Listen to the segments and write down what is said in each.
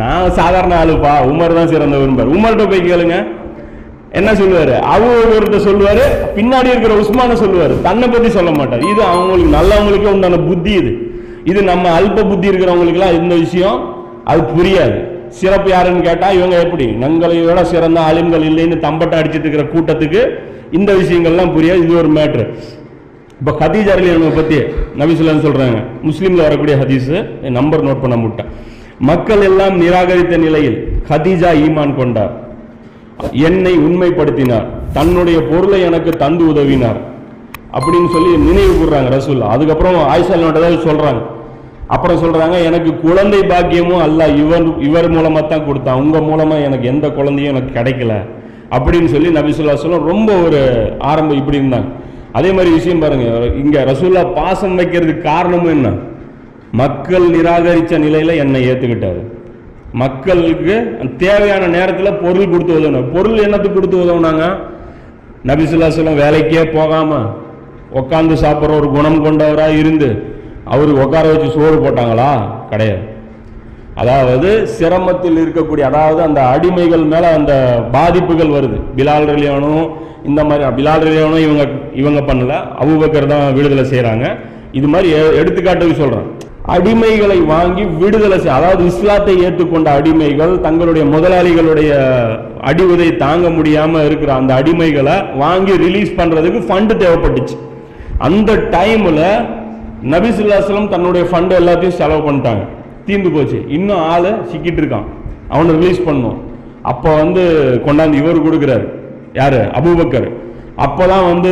நான் சாதாரண ஆளுப்பா. உமர் தான் சிறந்த சிறந்தவரும்பார் உமர்கிட்ட போய் கேளுங்க. என்ன சொல்லுவாரு? அவர்கிட்ட சொல்லுவாரு பின்னாடி இருக்கிற உஸ்மான சொல்லுவாரு. தன்னை பத்தி சொல்ல மாட்டார். இது அவங்களுக்கு நல்லவங்களுக்கு உண்டான புத்தி இது. இது நம்ம அல்ப புத்தி இருக்கிறவங்களுக்குலாம் இந்த விஷயம்? அது புரியாது. சிறப்பு யாருன்னு கேட்டால் இவங்க எப்படி? நங்களை விட சிறந்த ஆளுங்கள் இல்லைன்னு தம்பட்டை அடிச்சிட்டு இருக்கிற கூட்டத்துக்கு இந்த விஷயங்கள்லாம் புரியாது. இது ஒரு மேட்ரு இப்போ ஹதீஜா அலியனை பற்றி நபிசுல்லான்னு சொல்கிறாங்க முஸ்லீமில் வரக்கூடிய ஹதீஸு நம்பர் நோட் பண்ண முட்டேன். மக்கள் எல்லாம் நிராகரித்த நிலையில் ஹதீஜா ஈமான் கொண்டார். என்னை உண்மைப்படுத்தினார். தன்னுடைய பொருளை எனக்கு தந்து உதவினார். அப்படின்னு சொல்லி நினைவு கூடுறாங்க ரசூல். அதுக்கப்புறம் ஆயிஷா சொல்றாங்க. அப்புறம் சொல்றாங்க எனக்கு குழந்தை பாக்கியமும் அல்ல இவர் இவர் மூலமா தான் கொடுத்தான். உங்க மூலமா எனக்கு எந்த குழந்தையும் எனக்கு கிடைக்கல. அப்படின்னு சொல்லி நபிசுல்லா சொல்லம் ரொம்ப ஒரு ஆரம்பம் இப்படி இருந்தாங்க. அதே மாதிரி விஷயம் பாருங்க இங்க ரசூல்லா பாசம் வைக்கிறதுக்கு காரணமும் என்ன? மக்கள் நிராகரித்த நிலையில் என்னை ஏற்றுக்கிட்டார் மக்களுக்கு தேவையான நேரத்தில் பொருள் கொடுத்து உதவணும். பொருள் என்னத்துக்கு கொடுத்து உதவுனாங்க? நபிசுல்லாசலம் வேலைக்கே போகாம உட்காந்து சாப்பிட்ற ஒரு குணம் கொண்டவராக இருந்து அவர் உட்கார வச்சு சோறு போட்டாங்களா? கிடையாது. அதாவது சிரமத்தில் இருக்கக்கூடிய அதாவது அந்த அடிமைகள் மேலே அந்த பாதிப்புகள் வருது. பிலால் ரலியானும் இந்த மாதிரி பிலால் ரலியானும் இவங்க இவங்க பண்ணல. அவுபக்கர் தான் விடுதலை செய்கிறாங்க இது மாதிரி எ- எடுத்துக்காட்டுக்கு சொல்கிறேன் அடிமைகளை வாங்கி விடுதலை செய்ய அதாவது இஸ்லாத்தை ஏற்றுக்கொண்ட அடிமைகள் தங்களுடைய முதலாளிகளுடைய அடிவுதை தாங்க முடியாம இருக்கிற அந்த அடிமைகளை வாங்கி ரிலீஸ் பண்றதுக்கு ஃபண்டு தேவைப்பட்டுச்சு. அந்த டைம்ல நபிசுல்லாஸ்லம் தன்னுடைய ஃபண்டு எல்லாத்தையும் செலவு பண்ணிட்டாங்க. தீர்ந்து போச்சு. இன்னும் ஆள் சிக்கிட்டு இருக்கான். அவனை ரிலீஸ் பண்ணும். அப்போ வந்து கொண்டாந்து இவர் கொடுக்குறாரு. யாரு? அபூபக்கர். அப்பதான் வந்து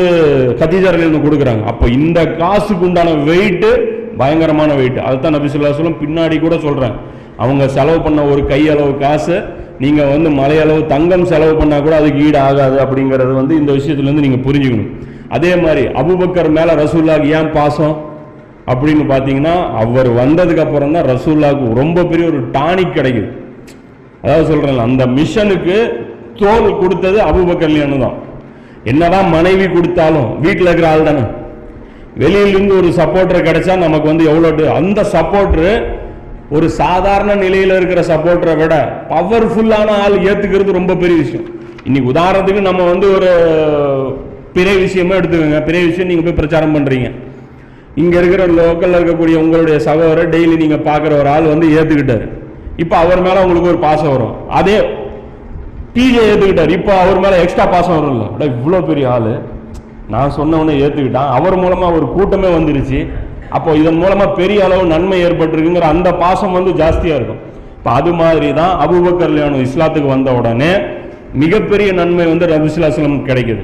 கத்திஜாரில் கொடுக்குறாங்க. அப்போ இந்த காசுக்கு உண்டான வெயிட்டு பயங்கரமான வெயிட் அதுதான் நபிசுல்லாஸ்லம் பின்னாடி கூட சொல்கிறேன் அவங்க செலவு பண்ண ஒரு கையளவு காசு நீங்கள் வந்து மலையளவு தங்கம் செலவு பண்ணால் கூட அதுக்கு ஈடு ஆகாது அப்படிங்கிறது வந்து இந்த விஷயத்துலேருந்து நீங்கள் புரிஞ்சுக்கணும். அதே மாதிரி அபூபக்கர் மேலே ரசூல்லாக்கு ஏன் பாசம்? அப்படின்னு பார்த்தீங்கன்னா அவர் வந்ததுக்கப்புறம் தான் ரசூல்லாவுக்கு ரொம்ப பெரிய ஒரு டானிக் கிடைக்குது. அதாவது சொல்கிறேன் அந்த மிஷனுக்கு தோல் கொடுத்தது அபூபக்கர்லியானு தான் என்னதான் மனைவி கொடுத்தாலும் வீட்டில் இருக்கிற ஆள் தானே? வெளியிலிருந்து ஒரு சப்போர்ட்டர் கிடைச்சா நமக்கு வந்து எவ்வளோ அந்த சப்போர்ட்ரு ஒரு சாதாரண நிலையில் இருக்கிற சப்போர்ட்டரை விட பவர்ஃபுல்லான ஆள் ஏற்றுக்கிறது ரொம்ப பெரிய விஷயம். இன்னைக்கு உதாரணத்துக்கு நம்ம வந்து ஒரு பிறை விஷயமா எடுத்துக்கோங்க. பிறை விஷயம் நீங்கள் போய் பிரச்சாரம் பண்ணுறீங்க இங்கே இருக்கிற லோக்கலில் இருக்கக்கூடிய உங்களுடைய சகோதரர் டெய்லி நீங்கள் பார்க்குற ஒரு ஆள் வந்து ஏற்றுக்கிட்டாரு இப்போ அவர் மேலே உங்களுக்கு ஒரு பாசம் வரும். அதே டிஜே ஏற்றுக்கிட்டார் இப்போ அவர் மேலே எக்ஸ்ட்ரா பாசம் வரும்ல. அட இவ்வளோ பெரிய ஆள். நான் சொன்னவனை ஏற்றுக்கிட்டான் அவர் மூலமாக ஒரு கூட்டமே வந்துருச்சு. அப்போ இதன் மூலமாக பெரிய அளவு நன்மை ஏற்பட்டிருக்குங்கிற அந்த பாசம் வந்து ஜாஸ்தியாக இருக்கும். இப்போ அது மாதிரி தான் அபூபக்கர் லியானு இஸ்லாத்துக்கு வந்த உடனே மிகப்பெரிய நன்மை வந்து ரபிசுல்லாஸ்லம் கிடைக்குது.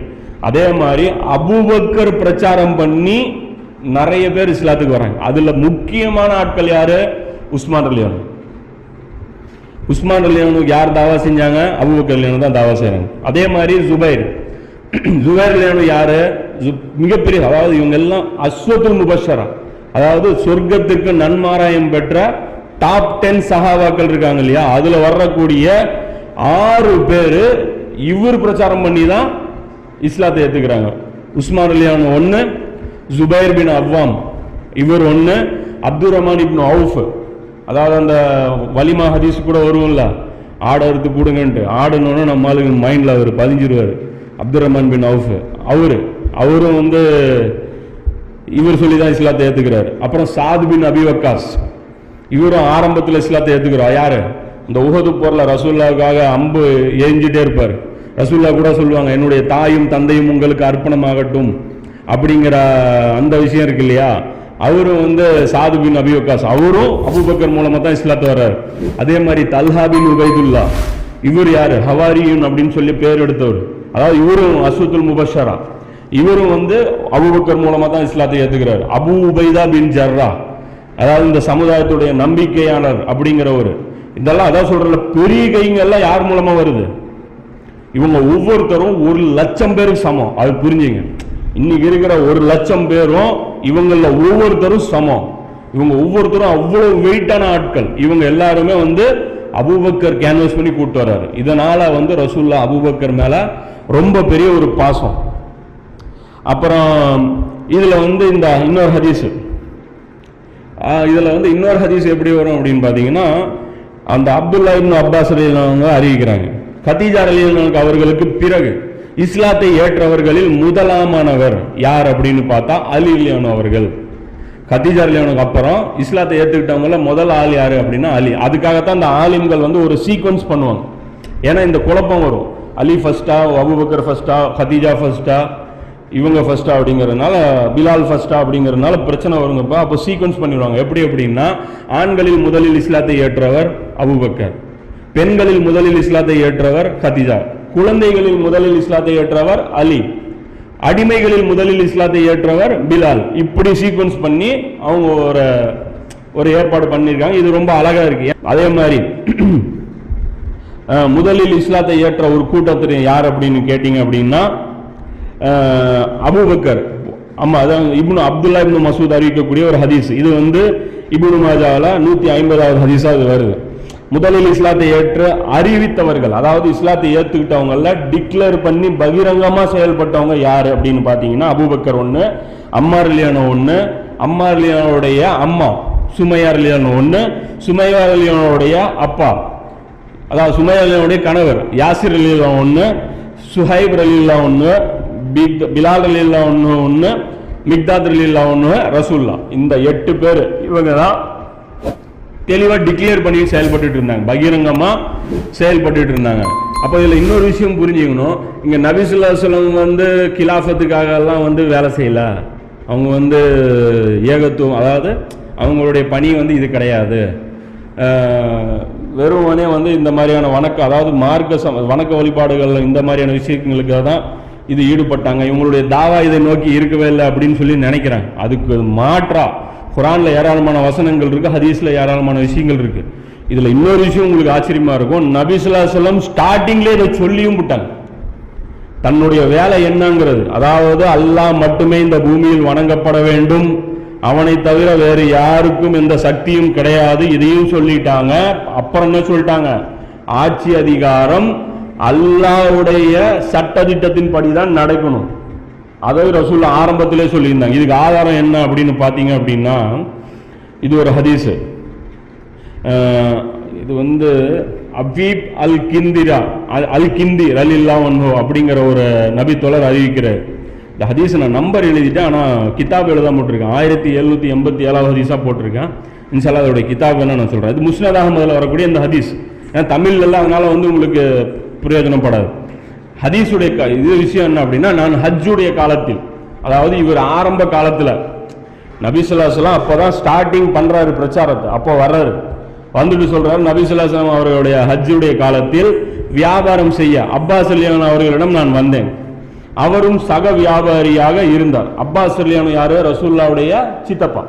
அதே மாதிரி அபுபக்கர் பிரச்சாரம் பண்ணி நிறைய பேர் இஸ்லாத்துக்கு வராங்க. அதில் முக்கியமான ஆட்கள் யார்? உஸ்மான் அலியானு உஸ்மான் அலியானுக்கு யார் தாவா செஞ்சாங்க? அபுபக்கர் லியானு தான் தாவா செய்கிறாங்க அதே மாதிரி ஜுபைர். ஜுபைர் யார்? மிகப்பெரிய அதாவது இவங்க எல்லாம் அஸ்வத்துல் முபஷரா. அதாவது சொர்க்கத்திற்கு நன்மாராயம் பெற்ற டாப் டென் சகாவாக்கள் இருக்காங்க இல்லையா? அதில் வரக்கூடிய ஆறு பேர் இவர் பிரச்சாரம் பண்ணி தான் இஸ்லாத்தை ஏற்றுக்கிறாங்க உஸ்மான் அலியான் ஒன்று ஜுபைர் பின் அவ்வாம் இவர் ஒன்று அப்துல் ரஹ்மான் இப்னு அவுஃப். அதாவது அந்த வலிமா ஹதீஸ் கூட வருவோம்ல ஆடை அறுத்து கூடுங்கன்ட்டு ஆடுனோன்னு நம்ம ஆளுங்க மைண்டில் அவர் பதிஞ்சிருவார். Abdul Rahman bin Awf. அவரு. அவரும் வந்து இவர் சொல்லி தான் இஸ்லாத்தை ஏற்றுக்கிறார் அப்புறம் சாத் பின் அபி வக்காஸ். இவரும் ஆரம்பத்தில் இஸ்லாத்தை ஏத்துக்கிறார். யார்? இந்த உகது போரில் ரசூல்லாவுக்காக அம்பு ஏஞ்சிட்டே இருப்பார். ரசூல்லா கூட சொல்லுவாங்க என்னுடைய தாயும் தந்தையும் உங்களுக்கு அர்ப்பணமாகட்டும். அப்படிங்கிற அந்த விஷயம் இருக்கு இல்லையா? அவரும் வந்து சாது பின் அபி வக்காஸ். அவரும் அபுபக்கர் மூலமாக தான் இஸ்லாத்து வர்றார். அதே மாதிரி தல்ஹா பின் உபைதுல்லா. இவர் யார்? ஹவாரியுன் அப்படின்னு சொல்லி பேர் எடுத்தவர். அதாவது இவரும் அசுத்துல் முபஷரா. இவரும் வந்து அபுபக்கர் மூலமா தான் இஸ்லாத்தை ஏற்றுக்கிறார் அபு உபைதா பின் ஜர்ரா. அதாவது இந்த சமுதாயத்துடைய நம்பிக்கையாளர் அப்படிங்கிறவர். இதெல்லாம் அதான் சொல்றல பெரிய கைங்கெல்லாம் யார் மூலமா வருது? இவங்க ஒவ்வொருத்தரும் ஒரு லட்சம் பேருக்கு சமம். அது புரிஞ்சுங்க. இன்னைக்கு இருக்கிற ஒரு லட்சம் பேரும் இவங்கள ஒவ்வொருத்தரும் சமம். இவங்க ஒவ்வொருத்தரும் அவ்வளவு வெயிட்டான ஆட்கள். இவங்க எல்லாருமே வந்து அபுபக்கர் கேன்வஸ் பண்ணி கூப்பிட்டு வர்றாரு. இதனால வந்து ரசூல்லா அபுபக்கர் மேல ரொம்ப பெரிய ஒரு பாசம். அப்புறம் இதில் வந்து இந்த இன்னொரு ஹதீஸ். இதில் வந்து இன்னொரு ஹதீஸ் எப்படி வரும் அப்படின்னு பார்த்தீங்கன்னா அந்த அப்துல்லா இப்னு அப்பாஸ் ரலியல்லாஹு அறிவிக்கிறாங்க. கத்தீஜா ரலியல்லாஹு அவர்களுக்கு பிறகு இஸ்லாத்தை ஏற்றவர்களில் முதலாமானவர் யார் அப்படின்னு பார்த்தா அலி ரலியல்லாஹு அவர்கள். கத்தீஜா அலியானுக்கு அப்புறம் இஸ்லாத்தை ஏத்துக்கிட்டவங்கள முதல் ஆள் யார் அப்படின்னா அலி. அதுக்காகத்தான் அந்த ஆலிம்கள் வந்து ஒரு சீக்வன்ஸ் பண்ணுவாங்க. ஏன்னா இந்த குழப்பம் வரும். அலி ஃபஸ்ட்டா அபுபக்கர் ஃபஸ்ட்டா ஹதீஜா ஃபஸ்ட்டா இவங்க ஃபஸ்ட்டா அப்படிங்கிறதுனால பிலால் ஃபஸ்ட்டா அப்படிங்கிறதுனால பிரச்சனை வருங்கப்பா. அப்போ சீக்வன்ஸ் பண்ணிடுவாங்க. எப்படி அப்படின்னா ஆண்களில் முதலில் இஸ்லாத்தை ஏற்றவர் அபுபக்கர். பெண்களில் முதலில் இஸ்லாத்தை ஏற்றவர் கதீஜா குழந்தைகளில் முதலில் இஸ்லாத்தை ஏற்றவர் அலி. அடிமைகளில் முதலில் இஸ்லாத்தை ஏற்றவர் பிலால். இப்படி சீக்வன்ஸ் பண்ணி அவங்க ஒரு ஒரு ஏற்பாடு பண்ணியிருக்காங்க. இது ரொம்ப அழகாக இருக்கு. அதே மாதிரி முதலில் இஸ்லாத்தை ஏற்ற ஒரு கூட்டத்தினர் யார் அப்படின்னு கேட்டீங்க அப்படின்னா அபுபக்கர். அபூபக்கர் அதான் இப்னு அப்துல்லா இப்னு மசூத் அறிவிக்கக்கூடிய ஒரு ஹதீஸ். இது வந்து இப்னு மாஜாவில் நூற்றி ஐம்பதாவது ஹதீஸாக இது வருது. முதலில் இஸ்லாத்தை ஏற்று அறிவித்தவர்கள் அதாவது இஸ்லாத்தை ஏற்றுக்கிட்டவங்கள டிக்ளேர் பண்ணி பகிரங்கமாக செயல்பட்டவங்க யார் அப்படின்னு பார்த்தீங்கன்னா அபூபக்கர் ஒன்று அம்மார் லியானோ ஒன்று அம்மார் லியானோடைய அம்மா சுமையார் லியானோ ஒன்று சுமையார் லியானோடைய அப்பா. அதாவது சுமையா அலியுடைய கணவர் யாசிர் அலிலா ஒன்று சுஹைப் அலில்லா ஒன்று பிக் பிலால் அலில்லா ஒன்று ஒன்று மிக்தாத் அலில்லா ஒன்று ரசூல்லா. இந்த எட்டு பேர் இவங்க தான் தெளிவாக டிக்ளேர் பண்ணி செயல்பட்டுட்டு இருந்தாங்க. பகிரங்கமாக செயல்பட்டு இருந்தாங்க. அப்போ இதில் இன்னொரு விஷயம் புரிஞ்சுக்கணும். இங்கே நபிசுல்லா சொல்லம் வந்து கிலாஃபத்துக்காகலாம் வந்து வேலை செய்யல. அவங்க வந்து ஏகத்துவம் அதாவது அவங்களுடைய பணி வந்து இது கிடையாது. வெறுமனே வந்து இந்த மாதிரியான வணக்க அதாவது மார்க்க சம வணக்க வழிபாடுகளில் இந்த மாதிரியான விஷயங்களுக்காக தான் இது ஈடுபட்டாங்க. இவங்களுடைய தாவா இதை நோக்கி இருக்கவே இல்லை அப்படின்னு சொல்லி நினைக்கிறாங்க அதுக்கு மாற்றா குரானில் ஏராளமான வசனங்கள் இருக்குது ஹதீஸில் ஏராளமான விஷயங்கள் இருக்குது இதில் இன்னொரு விஷயம் உங்களுக்கு ஆச்சரியமாக இருக்கும். நபிசுல்லா சொல்லம் ஸ்டார்டிங்லேயே இதை சொல்லியும் விட்டாங்க. தன்னுடைய வேலை என்னங்கிறது அதாவது அல்லாஹ் மட்டுமே இந்த பூமியில் வணங்கப்பட வேண்டும். அவனை தவிர வேறு யாருக்கும் எந்த சக்தியும் கிடையாது. இதையும் சொல்லிட்டாங்க. அப்புறம் என்ன சொல்லிட்டாங்க? ஆட்சி அதிகாரம் அல்லாஹுடைய சட்ட திட்டத்தின்படி படிதான் நடக்கணும். அதை ரசூல் ஆரம்பத்திலே சொல்லியிருந்தாங்க. இதுக்கு ஆதாரம் என்ன அப்படின்னு பார்த்தீங்க அப்படின்னா இது ஒரு ஹதீஸ். இது வந்து அபீப் அல் கிந்திரா அல்- அல் கிந்தி ரலில்லா ஒன்ஹோ அப்படிங்கிற ஒரு நபி தொடர் அறிவிக்கிறார். இந்த ஹதீஸ் நான் நம்பர் எழுதிட்டேன் ஆனால் கிதாப் எழுத போட்டிருக்கேன் ஆயிரத்தி எழுநூத்தி எண்பத்தி ஏழாவது ஹதீஸாக போட்டிருக்கேன். இன்ஷால்லா அதோடைய கிதாப் வேணா நான் சொல்கிறேன் இது முஸ்னத் அகமதில் வரக்கூடிய இந்த ஹதீஸ். ஏன்னா தமிழ்ல அதனால் வந்து உங்களுக்கு பிரயோஜனப்படாது ஹதீஸுடைய க- இது விஷயம் என்ன அப்படின்னா நான் ஹஜ்ஜுடைய காலத்தில் அதாவது இவர் ஆரம்ப காலத்தில் நபிசுல்லாஸ்லாம் அப்பதான் ஸ்டார்டிங் பண்ணுறாரு பிரச்சாரத்தை அப்போ வர்றாரு. வந்துட்டு சொல்கிறார் நபிசுல்லாஸ்லாம் அவர்களுடைய ஹஜ்ஜுடைய காலத்தில் வியாபாரம் செய்ய அப்பாஸ் அலியான் அவர்களிடம் நான் வந்தேன். அவரும் சக வியாபாரியாக இருந்தார். அப்பாஸ் அலியான் யாரு? ரசூல்லாவுடைய சித்தப்பா.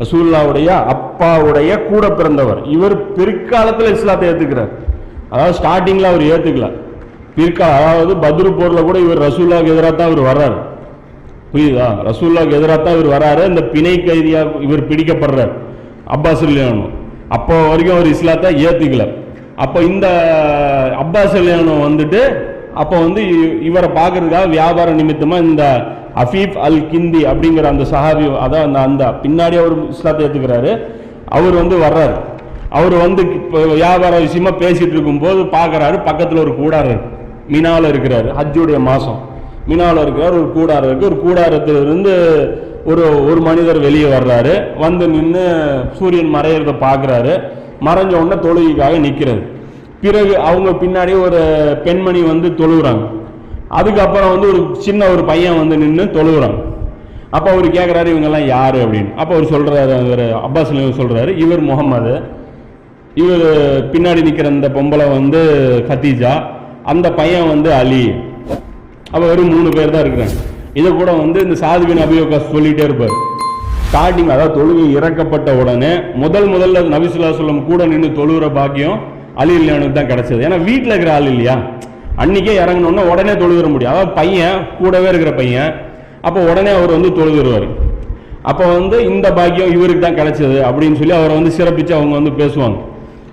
ரசூல்லாவுடைய அப்பாவுடைய கூட பிறந்தவர். இவர் பிற்காலத்தில் இஸ்லாத்தை ஏற்றுக்கிறார் அதாவது ஸ்டார்டிங்கில் அவர் ஏற்றுக்கல பிற்கால அதாவது பத்ரு போரில் கூட இவர் ரசூல்லாவுக்கு எதிராக தான் இவர் வர்றாரு. புரியுதா? ரசூல்லாவுக்கு எதிராக தான் இவர் வராரு இந்த பிணை கைதியாக இவர் பிடிக்கப்படுறார். அப்பாஸ் இல்லையானோ அப்போ வரைக்கும் அவர் இஸ்லாத்தை ஏற்றுக்கல அப்போ இந்த அப்பாஸ் இல்லையானோ வந்துட்டு அப்போ வந்து இ- இவரை பார்க்கறதுக்காக வியாபார நிமித்தமாக இந்த அஃபீப் அல் கிந்தி அப்படிங்கிற அந்த சஹாபி அதான் அந்த அந்த பின்னாடி அவர் இஸ்லாத்தை ஏற்றுக்கிறாரு அவர் வந்து வர்றாரு. அவர் வந்து இப்போ வியாபார விஷயமா பேசிகிட்டு இருக்கும்போது பார்க்கறாரு பக்கத்தில் ஒரு கூடாரம் இருக்கு மினால இருக்கிறாரு ஹஜ்ஜுடைய மாதம் மினாவில் இருக்கிறார் ஒரு கூடாரம் இருக்குது ஒரு கூடாரத்திலிருந்து ஒரு ஒரு மனிதர் வெளியே வர்றாரு. வந்து நின்று சூரியன் மறையிறத பார்க்குறாரு. மறைஞ்ச உடனே தொழுகைக்காக நிற்கிறது பிறகு அவங்க பின்னாடி ஒரு பெண்மணி வந்து தொழுகிறாங்க அதுக்கப்புறம் வந்து ஒரு சின்ன ஒரு பையன் வந்து நின்று தொழுகிறான் அப்போ அவர் கேட்குறாரு இவங்கெல்லாம் யார்? அப்படின்னு. அப்போ அவர் சொல்கிறாரு அவர் அப்பாஸ் சொல்கிறாரு இவர் முகமது இவர் பின்னாடி நிற்கிற இந்த பொம்பளை வந்து கத்தீஜா. அந்த பையன் வந்து அலி. அப்போ வெறும் மூணு பேர் தான் இருக்கிறாங்க. இதை கூட வந்து இந்த சாதுபின் அபியோகாஸ் சொல்லிகிட்டே இருப்பார். ஸ்டார்டிங் அதாவது தொழுகை இறக்கப்பட்ட உடனே முதல் முதல்ல நபிசுல்லா சொல்லம் கூட நின்று தொழுகிற பாக்கியம் அலி இல்லையானுக்கு தான் கிடச்சது. ஏன்னா வீட்டில் இருக்கிற ஆள் இல்லையா? அன்னைக்கே இறங்கணுன்னா உடனே தொழுதுற முடியும். அதாவது பையன் கூடவே இருக்கிற பையன் அப்போ உடனே அவர் வந்து தொழுதுருவார். அப்போ வந்து இந்த பாக்கியம் இவருக்கு தான் கிடச்சது அப்படின்னு சொல்லி அவரை வந்து சிறப்பித்து அவங்க வந்து பேசுவாங்க.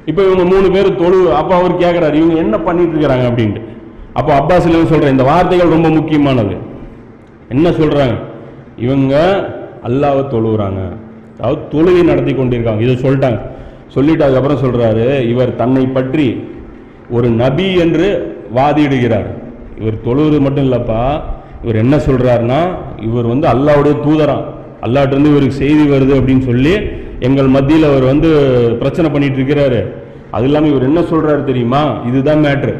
இப்போ இவங்க மூணு பேர் தொழு அப்போ அவர் கேட்குறாரு இவங்க என்ன பண்ணிட்டு இருக்கிறாங்க? அப்படின்ட்டு. அப்போ அப்பாஸ் சொல்கிறேன் இந்த வார்த்தைகள் ரொம்ப முக்கியமானது. என்ன சொல்கிறாங்க இவங்க அல்லாவை தொழுகிறாங்க அதாவது தொழுகை நடத்தி கொண்டிருக்காங்க. இதை சொல்லிட்டாங்க. சொல்லிட்டு அதுக்கப்புறம் சொல்கிறாரு இவர் தன்னை பற்றி ஒரு நபி என்று வாதிடுகிறார். இவர் தொழுவது மட்டும் இல்லைப்பா இவர் என்ன சொல்கிறாருன்னா இவர் வந்து அல்லாவுடைய தூதரான் அல்லாட்டிருந்து இவருக்கு செய்தி வருது அப்படின்னு சொல்லி எங்கள் மத்தியில் அவர் வந்து பிரச்சனை பண்ணிட்டு இருக்கிறாரு. அது இல்லாமல் இவர் என்ன சொல்கிறாரு தெரியுமா? இதுதான் மேட்ரு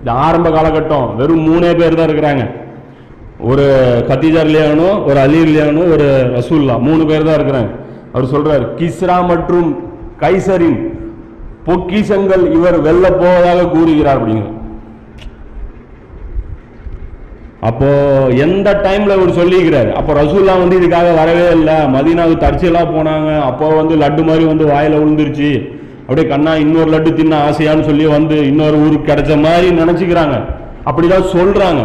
இது ஆரம்ப காலகட்டம். வெறும் மூணே பேர் தான் இருக்கிறாங்க. ஒரு கத்தீஜா இல்லையானும் ஒரு அலி இல்லையானும் ஒரு ரசூல்லா மூணு பேர் தான் இருக்கிறாங்க. அவர் சொல்கிறார் கிஸ்ரா மற்றும் கைசரின் பொக்கிஷங்கள் இவர் வெல்ல போவதாக கூறுகிறார் அப்படிங்கிற. அப்போ எந்த டைம்ல இவர் சொல்லிக்கிறாரு அப்போ ரசூல்லா வந்து இதுக்காக வரவே இல்லை. மதினாவுக்கு தற்செயலாக போனாங்க. அப்போ வந்து லட்டு மாதிரி வந்து வாயில விழுந்துருச்சு அப்படியே கண்ணா இன்னொரு லட்டு தின்ன ஆசையான்னு சொல்லி வந்து இன்னொரு ஊருக்கு கிடைச்ச மாதிரி நினைச்சுக்கிறாங்க. அப்படிதான் சொல்றாங்க.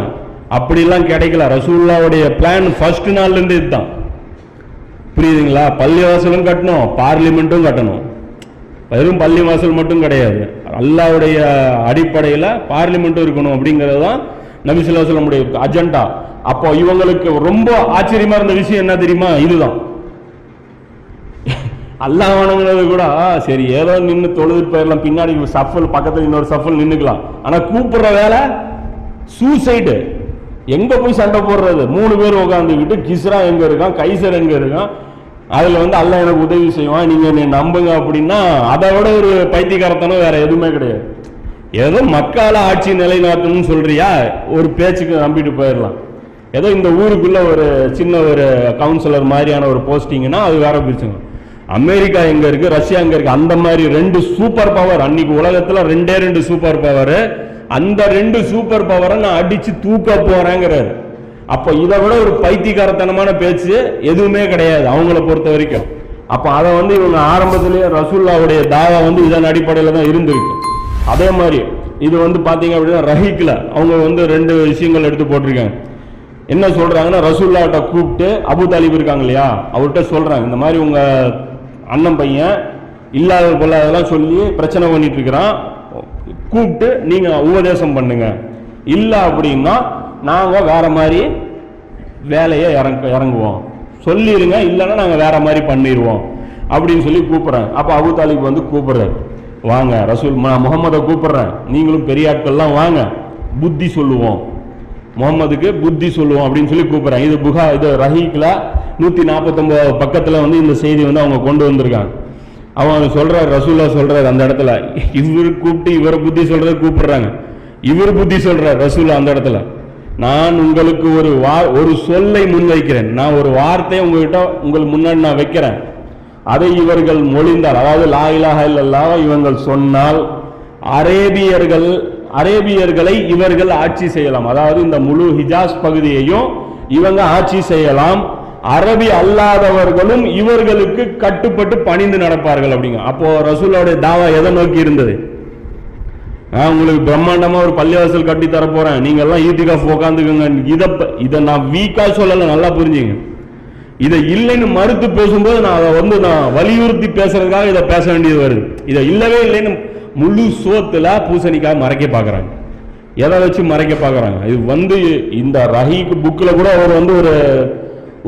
அப்படிலாம் கிடைக்கல. ரசூல்லாவுடைய பிளான் ஃபர்ஸ்ட் நாள்ல இருந்து இதுதான். புரியுதுங்களா? பள்ளிவாசலும் கட்டணும் பார்லிமெண்ட்டும் கட்டணும். வெறும் பள்ளி வாசல் மட்டும் கிடையாது. அல்லாவுடைய அடிப்படையில் பார்லிமெண்ட்டும் இருக்கணும் அப்படிங்கிறது தான் நபிசுல்லா சொல்லமுடைய அஜெண்டா அப்போ இவங்களுக்கு ரொம்ப ஆச்சரியமா இருந்த விஷயம் என்ன தெரியுமா? இதுதான். அல்லாஹ் வணங்குறது கூட சரி ஏதோ நின்று தொழுது போயிடலாம். பின்னாடி சஃபல் பக்கத்துல இன்னொரு சஃபல் நின்னுக்கலாம். ஆனா கூப்பிடுற வேலை சூசைடு எங்க போய் சண்டை போடுறது? மூணு பேர் உட்காந்துக்கிட்டு கிஸ்ரா எங்க இருக்கான் கைசர் எங்க இருக்கான்? அதில் வந்து அல்ல எனக்கு உதவி செய்வான். நீங்கள் என்னை நம்புங்க அப்படின்னா அதை விட ஒரு பைத்தியகாரத்தனம் வேற எதுவுமே கிடையாது. ஏதோ மக்கால ஆட்சி நிலைநாட்டணும்னு சொல்றியா? ஒரு பேச்சுக்கு நம்பிட்டு போயிடலாம். ஏதோ இந்த ஊருக்குள்ள ஒரு சின்ன ஒரு கவுன்சிலர் மாதிரியான ஒரு போஸ்டிங்னா அது வேற பிரிச்சுங்க அமெரிக்கா எங்க இருக்கு? ரஷ்யா எங்க இருக்கு? அந்த மாதிரி ரெண்டு சூப்பர் பவர் அன்னைக்கு உலகத்துல ரெண்டே ரெண்டு சூப்பர் பவர் அந்த ரெண்டு சூப்பர் பவரை நான் அடிச்சு தூக்க போறேங்கிறாரு. அப்போ இதை விட ஒரு பைத்தியக்காரத்தனமான பேச்சு எதுவுமே கிடையாது அவங்கள பொறுத்த வரைக்கும். அப்போ அதை வந்து இவங்க ஆரம்பத்திலேயே ரசூல்லாவுடைய தாவா வந்து இதன் அடிப்படையில் தான் இருந்திருக்கு. அதே மாதிரி இது வந்து பார்த்தீங்க அப்படின்னா ரஹிக்கில் அவங்க வந்து ரெண்டு விஷயங்கள் எடுத்து போட்டிருக்காங்க. என்ன சொல்கிறாங்கன்னா ரசூல்லாட்ட கூப்பிட்டு அபு தாலிப் இருக்காங்க இல்லையா? அவர்கிட்ட சொல்கிறாங்க இந்த மாதிரி உங்கள் அண்ணன் பையன் இல்லாத பொல்லாதெல்லாம் சொல்லி பிரச்சனை பண்ணிட்டு இருக்கிறான். கூப்பிட்டு நீங்கள் உபதேசம் பண்ணுங்க. இல்லை அப்படின்னா நாங்க வேற மாதிரி வேலையை இறங்க இறங்குவோம். சொல்லிடுங்க இல்லைன்னா நாங்கள் வேற மாதிரி பண்ணிடுவோம் அப்படின்னு சொல்லி கூப்பிட்றேன். அப்போ அபு தாலிப் வந்து கூப்பிடுறாரு. வாங்க ரசூல் நான் முகமதை கூப்பிட்றேன். நீங்களும் பெரிய ஆட்கள்லாம் வாங்க. புத்தி சொல்லுவோம். முகமதுக்கு புத்தி சொல்லுவோம் அப்படின்னு சொல்லி கூப்பிட்றேன். இது புகா இது ரஹீக்கில் நூற்றி நாற்பத்தொம்போது பக்கத்தில் வந்து இந்த செய்தி வந்து அவங்க கொண்டு வந்திருக்காங்க. அவன் சொல்கிறார் ரசூலா சொல்கிறார் அந்த இடத்துல. இவர் கூப்பிட்டு இவரை புத்தி சொல்கிறத கூப்பிட்றாங்க. இவர் புத்தி சொல்கிறார் ரசூலா அந்த இடத்துல. நான் உங்களுக்கு ஒரு வா ஒரு சொல்லை முன்வைக்கிறேன். நான் ஒரு வார்த்தையை உங்ககிட்ட உங்கள் முன்னாடி நான் வைக்கிறேன். அதை இவர்கள் மொழிந்தால் அதாவது லா இல்லல்லாக இவங்கள் சொன்னால் அரேபியர்கள் அரேபியர்களை இவர்கள் ஆட்சி செய்யலாம். அதாவது இந்த முழு ஹிஜாஸ் பகுதியையும் இவங்க ஆட்சி செய்யலாம். அரபி அல்லாதவர்களும் இவர்களுக்கு கட்டுப்பட்டு பணிந்து நடப்பார்கள் அப்படிங்க. அப்போ ரசூலோட தாவா எதை நோக்கி இருந்தது? நான் உங்களுக்கு பிரம்மாண்டமா ஒரு பள்ளிவாசல் கட்டி தர போறேன் நீங்க எல்லாம் ஈத்திகாஃப் உட்காந்துக்குங்க இதை இதை நான் வீக்கா சொல்லல நல்லா புரிஞ்சுங்க. இதை இல்லைன்னு மறுத்து பேசும்போது நான் அதை வந்து நான் வலியுறுத்தி பேசுறதுக்காக இதை பேச வேண்டியது வருது. இதை இல்லவே இல்லைன்னு முழு சோத்துல பூசணிக்காய் மறைக்க பார்க்குறாங்க எதை வச்சு மறைக்க பார்க்குறாங்க இது வந்து இந்த ரஹீக் புக்கில் கூட அவர் வந்து ஒரு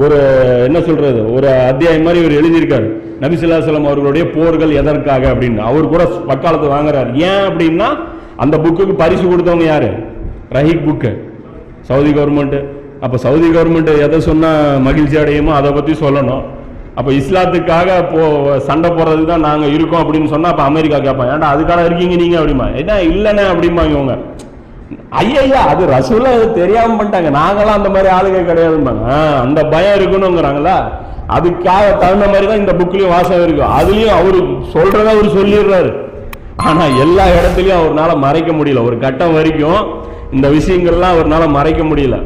ஒரு என்ன சொல்றது ஒரு அத்தியாயம் மாதிரி இவர் எழுதியிருக்காரு. நபிசுல்லாசலம் அவர்களுடைய போர்கள் எதற்காக அப்படின்னு. அவர் கூட பக்காலத்து வாங்குறாரு. ஏன் அப்படின்னா அந்த புக்குக்கு பரிசு கொடுத்தவங்க யாரு? ரஹீக் புக்கு சவுதி கவர்மெண்ட் அப்ப சவுதி கவர்மெண்ட் எதை சொன்னா மகிழ்ச்சி அடையுமோ அதை பத்தி சொல்லணும். அப்ப இஸ்லாத்துக்காக போ சண்டை போடுறது தான் நாங்க இருக்கோம் அப்படின்னு சொன்னா அப்ப அமெரிக்கா கேட்பான் ஏன்டா அதுக்காக இருக்கீங்க நீங்க அப்படிமா ஏன்னா இல்லைண்ணே அப்படிம்பாங்க இவங்க. ஐயா அது ரசூல அது தெரியாம பண்ணிட்டாங்க. நாங்களாம் அந்த மாதிரி ஆளுங்க கிடையாது அந்த பயம் இருக்குன்னுங்கிறாங்களா? அதுக்காக தகுந்த மாதிரி தான் இந்த புக்லயும் வாசம் இருக்கு. அதுலயும் அவரு சொல்றத அவரு சொல்லிடுறாரு. ஆனா எல்லா இடத்துலயும் அவர்னால மறைக்க முடியல. ஒரு கட்டம் வரைக்கும் இந்த விஷயங்கள்லாம் அவர்னால மறைக்க முடியல.